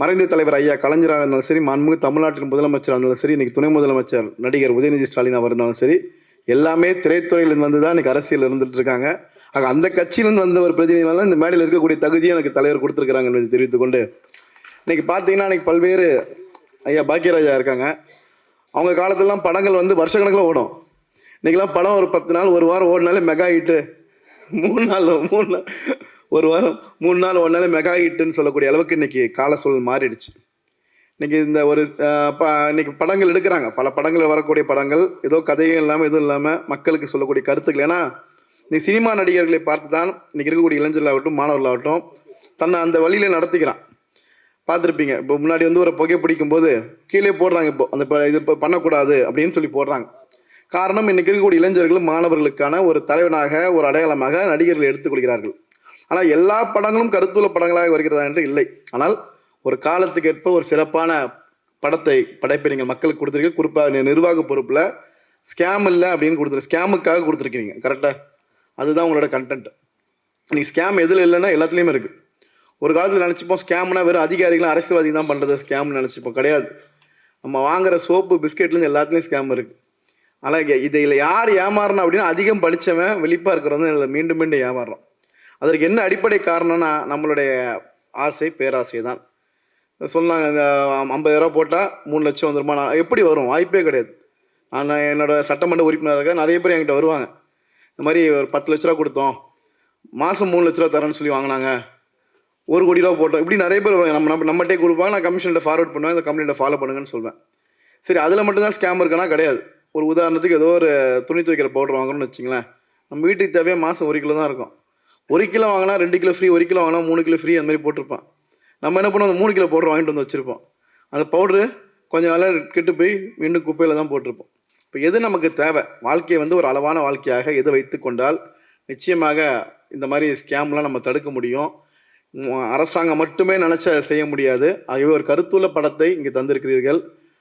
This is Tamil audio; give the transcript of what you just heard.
மறைந்த தலைவர் ஐயா கலைஞராக இருந்தாலும் சரி மாண்புமிகு தமிழ்நாட்டின் முதலமைச்சராக இருந்தாலும் சரி இன்னைக்கு துணை முதலமைச்சர் நடிகர் உதயநிதி ஸ்டாலின் அவர் இருந்தாலும் சரி எல்லாமே திரைத்துறையிலிருந்து வந்து தான் இன்னைக்கு அரசியல் இருந்துட்டு இருக்காங்க. ஆக அந்த கட்சியிலிருந்து வந்த ஒரு பிரதிநிதினால இந்த மேடையில் இருக்கக்கூடிய தகுதியை எனக்கு தலைவர் கொடுத்துருக்காங்க என்பதை தெரிவித்துக் கொண்டு இன்னைக்கு பார்த்தீங்கன்னா இன்னைக்கு பல்வேறு ஐயா பாக்கியராஜா இருக்காங்க. அவங்க காலத்துலலாம் படங்கள் வந்து வருஷக்கணக்கில் ஓடும். இன்னைக்கெல்லாம் படம் ஒரு பத்து நாள் ஒரு வாரம் ஓடினாலே மெகா ஹிட்டு. மூணு நாள் மூணு நாள். ஒரு வாரம் மூணு நாள் ஓடினாலே மெகா ஹிட்டுன்னு சொல்லக்கூடிய அளவுக்கு இன்னைக்கு கால சூழல் மாறிடுச்சு. இன்னைக்கு இந்த ஒரு ப இன்னைக்கு படங்கள் எடுக்கிறாங்க. பல படங்கள் வரக்கூடிய படங்கள் ஏதோ கதையும் இல்லாமல் எதுவும் இல்லாமல் மக்களுக்கு சொல்லக்கூடிய கருத்துக்கள். ஏன்னா இன்னைக்கு சினிமா நடிகர்களை பார்த்து தான் இன்னைக்கு இருக்கக்கூடிய இளைஞர்களாகட்டும் மாணவர்களாகட்டும் தன்னை அந்த வழியில் நடத்திக்கிறான். பார்த்துருப்பீங்க. இப்போ முன்னாடி வந்து ஒரு புகை பிடிக்கும் போது கீழே போடுறாங்க இப்போ அந்த இது இப்போ பண்ணக்கூடாது அப்படின்னு சொல்லி போடுறாங்க. காரணம் இன்னைக்கு இருக்கக்கூடிய இளைஞர்கள் மாணவர்களுக்கான ஒரு தலைவனாக ஒரு அடையாளமாக நடிகர்கள் எடுத்துக்கொள்கிறார்கள். ஆனால் எல்லா படங்களும் கருத்துள்ள படங்களாக வருகிறதா என்று இல்லை. ஆனால் ஒரு காலத்துக்கு ஏற்ப ஒரு சிறப்பான படத்தை படைப்பை நீங்கள் மக்களுக்கு கொடுத்துருக்கீங்க குறிப்பாக நிர்வாக பொறுப்பில் ஸ்கேம் இல்லை அப்படின்னு கொடுத்துரு ஸ்கேமுக்காக கொடுத்துருக்கீங்க கரெக்டாக அதுதான் உங்களோட கண்டென்ட் நீங்கள் ஸ்கேம் எதில் இல்லைன்னா எல்லாத்துலேயுமே இருக்குது ஒரு காலத்தில் நினச்சிப்போம் ஸ்கேம்னா வெறும் அதிகாரிகளும் அரசியல்வாதி தான் பண்ணுறது ஸ்கேம்னு நினச்சிப்போம். கிடையாது. நம்ம வாங்குற சோப்பு பிஸ்கெட்லேருந்து எல்லாத்துலேயும் ஸ்கேம் இருக்குது ஆனால் இதில் யார் ஏமாறுனா அப்படின்னா அதிகம் படித்தவன் வெளிப்பாக இருக்கிறவங்க இதில் மீண்டும் மீண்டும் ஏமாறுறோம் அதற்கு என்ன அடிப்படை காரணம்னா நம்மளுடைய ஆசை பேராசை தான். சொன்னாங்க இந்த ஐம்பது ரூபா போட்டால் மூணு லட்சம் வந்துருமா? நான் எப்படி வரும்? வாய்ப்பே கிடையாது. நான் என்னோடய சட்டமன்ற உறுப்பினராக நிறைய பேர் என்கிட்ட வருவாங்க. இந்த மாதிரி ஒரு பத்து லட்ச ரூபா கொடுத்தோம். மாதம் மூணு லட்ச ரூபா தரேன்னு சொல்லி வாங்கினாங்க. ஒரு கோடி ரூபா போட்டோம். இப்படி நிறைய பேர் வருவாங்க. நம்ம நம்ம நம்மகிட்டே கொடுப்பாங்க. நான் கமிஷன்கிட்ட ஃபார்வர்ட் பண்ணுவேன். இந்த கம்ப்ளைண்ட்டை ஃபாலோ பண்ணுங்கன்னு சொல்வேன். சரி அதில் மட்டும்தான் ஸ்கேம் இருக்குன்னா கிடையாது. ஒரு உதாரணத்துக்கு ஏதோ ஒரு துணி துவைக்கிற பவுடர் வாங்கணும்னு வச்சுங்களேன். நம்ம வீட்டுக்கு தேவையாக மாதம் ஒரு கிலோ தான் இருக்கும். ஒரு கிலோ வாங்கினா ரெண்டு கிலோ ஃப்ரீ ஒரு கிலோ வாங்கினா மூணு கிலோ ஃப்ரீ அந்த மாதிரி போட்டிருப்பான். நம்ம என்ன பண்ணுவோம் அந்த மூணு கிலோ பவுடர் வாங்கிட்டு வந்து வச்சுருப்போம். அந்த பவுடரு கொஞ்ச நாளாக கெட்டு போய் மீண்டும் குப்பையில் தான் போட்டிருப்போம். இப்போ எது நமக்கு தேவை? வாழ்க்கையை வந்து ஒரு அளவான வாழ்க்கையாக எதை வைத்து கொண்டால் நிச்சயமாக இந்த மாதிரி ஸ்கேம்லாம் நம்ம தடுக்க முடியும். அரசாங்கம் மட்டுமே நினச்ச செய்ய முடியாது. ஆகவே ஒரு கருத்துள்ள படத்தை இங்கே தந்திருக்கிறீர்கள்.